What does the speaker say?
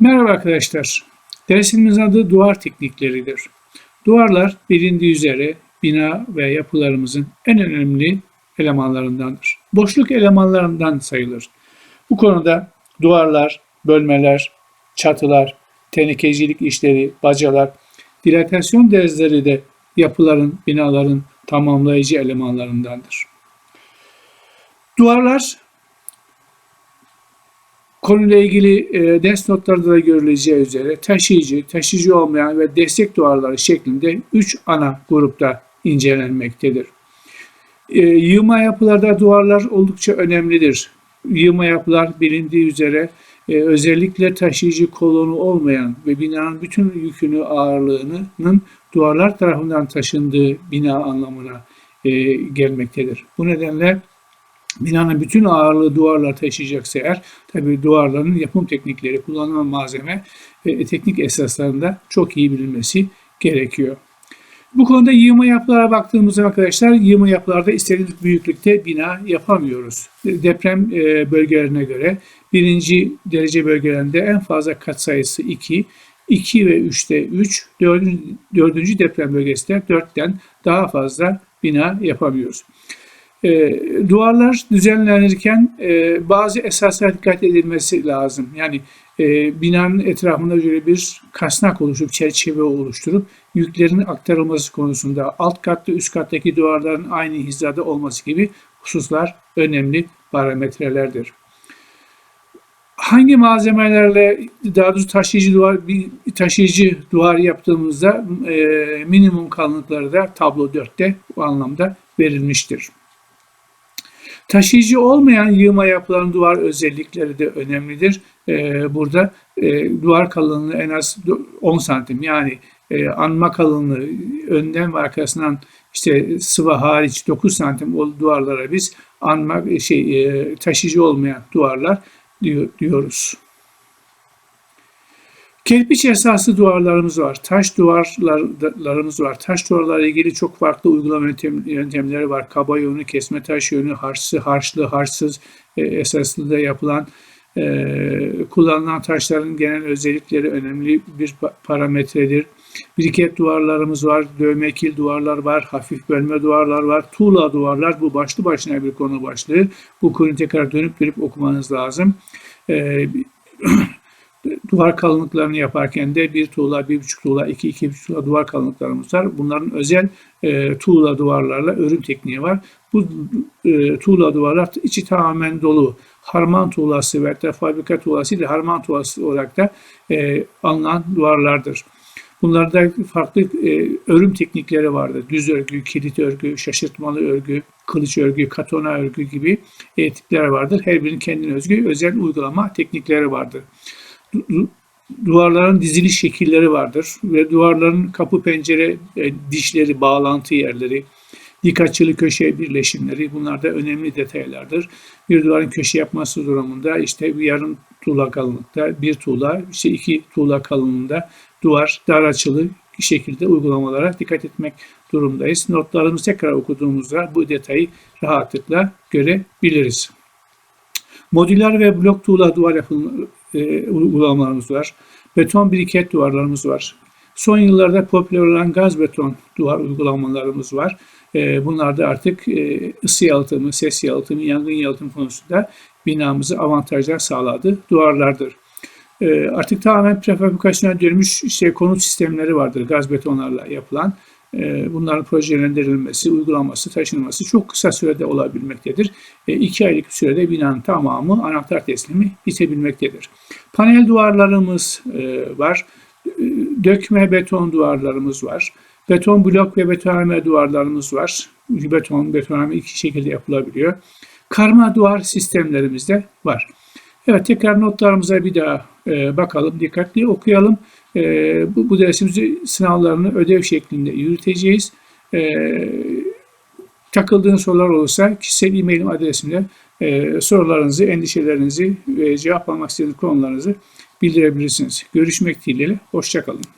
Merhaba arkadaşlar. Dersimizin adı duvar teknikleridir. Duvarlar bilindiği üzere bina ve yapılarımızın en önemli elemanlarındandır. Boşluk elemanlarından sayılır. Bu konuda duvarlar, bölmeler, çatılar, tenekecilik işleri, bacalar, dilatasyon derezleri de yapıların, binaların tamamlayıcı elemanlarındandır. Duvarlar konuyla ilgili e, ders notlarında da görüleceği üzere taşıyıcı, taşıyıcı olmayan ve destek duvarları şeklinde 3 ana grupta incelenmektedir. E, yığma yapılarda duvarlar oldukça önemlidir. Yığma yapılar bilindiği üzere e, özellikle taşıyıcı kolonu olmayan ve binanın bütün yükünü ağırlığının duvarlar tarafından taşındığı bina anlamına e, gelmektedir. Bu nedenle binanın bütün ağırlığı duvarlar taşıyacaksa eğer tabi duvarların yapım teknikleri, kullanılan malzeme ve teknik esaslarında çok iyi bilinmesi gerekiyor. Bu konuda yığma yapılara baktığımızda arkadaşlar yığma yapılarda istediğimiz büyüklükte bina yapamıyoruz. Deprem e, bölgelerine göre birinci derece bölgelerinde en fazla kat sayısı 2, 2 ve 3'te 3, 4. 4. deprem bölgesinde 4'ten daha fazla bina yapamıyoruz. E, duvarlar düzenlenirken e, bazı esaslara dikkat edilmesi lazım. Yani e, binanın etrafında böyle bir kasnak oluşturup, çerçeve oluşturup yüklerin aktarılması konusunda alt katta üst kattaki duvarların aynı hizada olması gibi hususlar önemli parametrelerdir. Hangi malzemelerle daha doğrusu taşıyıcı duvar bir taşıyıcı duvar yaptığımızda e, minimum kalınlıkları da tablo 4'te bu anlamda verilmiştir. Taşıyıcı olmayan yığma yapılan duvar özellikleri de önemlidir. Ee, burada e, duvar kalınlığı en az 10 santim yani e, anma kalınlığı önden ve arkasından işte sıvı hariç 9 santim o duvarlara biz anma e, şey taşıyıcı olmayan duvarlar diyoruz. Kerpiç esaslı duvarlarımız var. Taş duvarlarımız var. Taş duvarlarla ilgili çok farklı uygulama yöntemleri var. Kaba yönü, kesme taş yönü, harçlı, harçlı, harçsız e, esaslı da yapılan e, kullanılan taşların genel özellikleri önemli bir parametredir. Biriket duvarlarımız var, dövme kil duvarlar var, hafif bölme duvarlar var, tuğla duvarlar bu başlı başına bir konu başlığı. Bu konuyu tekrar dönüp dönüp okumanız lazım. E, duvar kalınlıklarını yaparken de bir tuğla, bir buçuk tuğla, iki, iki buçuk tuğla duvar kalınlıklarımız var. Bunların özel e, tuğla duvarlarla örüm tekniği var. Bu e, tuğla duvarlar içi tamamen dolu. Harman tuğlası ve fabrika tuğlası ile harman tuğlası olarak da e, alınan duvarlardır. Bunlarda farklı e, örüm teknikleri vardır. Düz örgü, kilit örgü, şaşırtmalı örgü, kılıç örgü, katona örgü gibi e, tipler vardır. Her birinin kendine özgü özel uygulama teknikleri vardır duvarların diziliş şekilleri vardır ve duvarların kapı pencere e, dişleri, bağlantı yerleri, dik köşe birleşimleri bunlar da önemli detaylardır. Bir duvarın köşe yapması durumunda işte bir yarım tuğla kalınlıkta, bir tuğla, işte iki tuğla kalınlığında duvar dar açılı şekilde uygulamalara dikkat etmek durumdayız. Notlarımızı tekrar okuduğumuzda bu detayı rahatlıkla görebiliriz. Modüler ve blok tuğla duvar yapımı e, uygulamalarımız var. Beton biriket duvarlarımız var. Son yıllarda popüler olan gaz beton duvar uygulamalarımız var. E, bunlar da artık e, ısı yalıtımı, ses yalıtımı, yangın yalıtımı konusunda binamızı avantajlar sağladı duvarlardır. Artık tamamen prefabrikasyona dönmüş işte konut sistemleri vardır gaz betonlarla yapılan. Ee, bunların projelendirilmesi, uygulanması, taşınması çok kısa sürede olabilmektedir. İki aylık sürede binanın tamamı anahtar teslimi bitebilmektedir. Panel duvarlarımız e, var. E, dökme beton duvarlarımız var. Beton blok ve betonarme duvarlarımız var. Beton, betonarme iki şekilde yapılabiliyor. Karma duvar sistemlerimiz de var. Evet tekrar notlarımıza bir daha bakalım, dikkatli okuyalım. E, bu, bu dersimizi sınavlarını ödev şeklinde yürüteceğiz. E, takıldığın sorular olursa kişisel e-mail adresimle e, sorularınızı, endişelerinizi ve cevap almak istediğiniz konularınızı bildirebilirsiniz. Görüşmek dileğiyle, hoşçakalın.